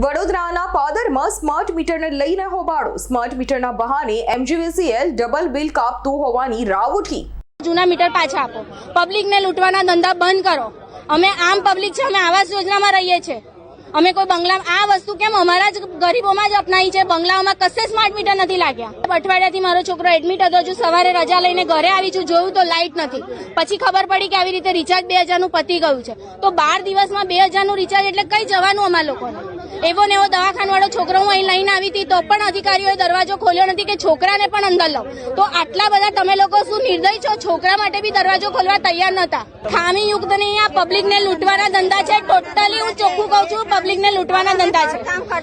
વડોદરાના પાદરમાં સ્માર્ટ મીટરને લઈને હોબાળો. સ્માર્ટ મીટરના બહાને એમજીવીસીએલ ડબલ બિલ કાપતું હોવાની રાવ ઉઠી. જૂના મીટર પાછા આપો. પબ્લિકને લૂંટવાના ધંધા બંધ કરો. અમે આમ પબ્લિક છે, અમે આવાસ યોજનામાં રહીએ છીએ. અમે કોઈ બંગલા, આ વસ્તુ કેમ અમારા જ ગરીબોમાં જ અપનાવી છે? બંગલાઓમાં કશે સ્માર્ટ મીટર નથી લાગ્યા? અઠવાડિયાથી મારો છોકરો એડમિટ હતો હજુ સવારે રજા લઈને ઘરે આવી છું, જોયું તો લાઇટ નથી. પછી ખબર પડી કે આવી રીતે રિચાર્જ બે હજારનું પતી ગયું છે. તો બાર દિવસમાં બે હજારનું રિચાર્જ એટલે કઈ જવાનું અમારા લોકોને? એવો ને એવો દવાખાનવાળો છોકરો હું અહીં લઈને આવી હતી તો પણ અધિકારીઓએ દરવાજો ખોલ્યો નથી કે છોકરાને પણ અંદર લો. તો આટલા બધા તમે લોકો શું નિર્દય છો? છોકરા માટે બી દરવાજો ખોલવા તૈયાર નતા ખામી યુક્ત નહીં આ પબ્લિકને લૂંટવાના ધંધા છે. ટોટલી હું ચોખ્ખું કહું છું પબ્લિકને લૂંટવાના ધંધા છે.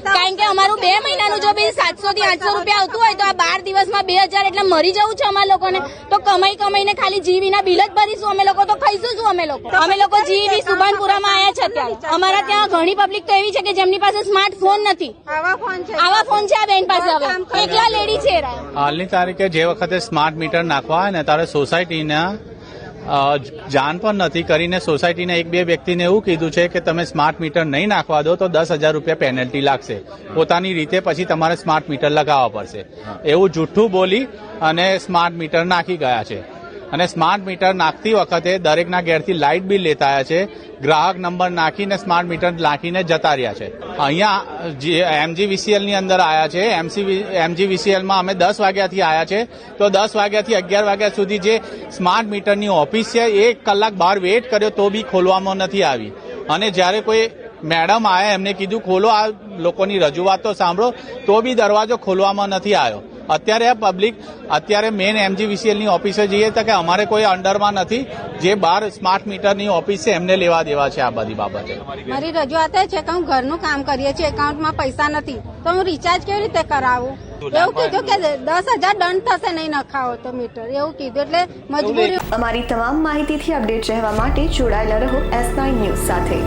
કારણ કે અમારું બે મહિનાનું જો બી સાતસો થી આઠસો રૂપિયા આવતું હોય તો આ બાર દિવસમાં બે હજાર એટલે મરી જવું છે અમારા લોકોને. તો કમાઈ કમાઈને ખાલી જીવીના બિલ જ ભરીશું અમે લોકો તો ખાઈશું શું અમે લોકો? અમે લોકો જીવી સુભાનપુરામાં આવ્યા છે અત્યારે. અમારા ત્યાં ઘણી પબ્લિક તો એવી છે કે જેમની પાસે સ્માર્ટફોન નથી. આવા ફોન છે. આવા ફોન છે આ બેન પાસે હવે. એકલા લેડી છે હાલની તારીખે જે વખતે સ્માર્ટ મીટર નાખવા હોય ને ત્યારે સોસાયટીના જાણ પણ નથી કરીને સોસાયટીને એક બે વ્યક્તિને એવું કીધું છે કે તમે સ્માર્ટ મીટર નહીં નાખવા દો તો દસ હજાર રૂપિયા પેનલ્ટી લાગશે. પોતાની રીતે પછી તમારે સ્માર્ટ મીટર લગાવવા પડશે. એવું જૂઠું બોલી અને સ્માર્ટ મીટર નાખી ગયા છે. અને સ્માર્ટ મીટર નાખતી વખતે દરેકના ઘેરથી લાઇટ બિલ લેતા આવ્યા છે. ગ્રાહક નંબર નાખીને સ્માર્ટ મીટર નાખીને જતા રહ્યા છે. અહીંયા એમજીવીસીએલની અંદર આવ્યા છે. એમસી એમજીવીસીએલમાં અમે દસ વાગ્યાથી આવ્યા છે. તો દસ વાગ્યાથી અગિયાર વાગ્યા સુધી જે સ્માર્ટ મીટરની ઓફિસ છે એક કલાક બહાર વેટ કર્યો તો બી ખોલવામાં નથી આવી. અને જ્યારે કોઈ મેડમ આવ્યા એમને કીધું, ખોલો આ લોકોની રજૂઆત તો સાંભળો. તો બી દરવાજો ખોલવામાં નથી આવ્યો. અત્યારે આ પબ્લિક અત્યારે મેન એમજીવીસીએલની ઓફિસે જઈએ તો કે અમારે કોઈ અંડરમાં નથી. જે બાર સ્માર્ટ મીટરની ઓફિસ છે એમને લેવા દેવા છે આ બધી બાબતે. મારી રજૂઆત એ છે કે હું ઘરનું કામ કરીએ છીએ એકાઉન્ટમાં પૈસા નથી. તો હું રિચાર્જ કેવી રીતે કરાવું? એવું કીધું કે દસ હજાર દંડ થશે નહીં નખાવો તો મીટર એવું કીધું એટલે મજબૂરી અમારી તમામ માહિતીથી અપડેટ રહેવા માટે જોડાયેલા રહો એસ નાઇન ન્યૂઝ સાથે.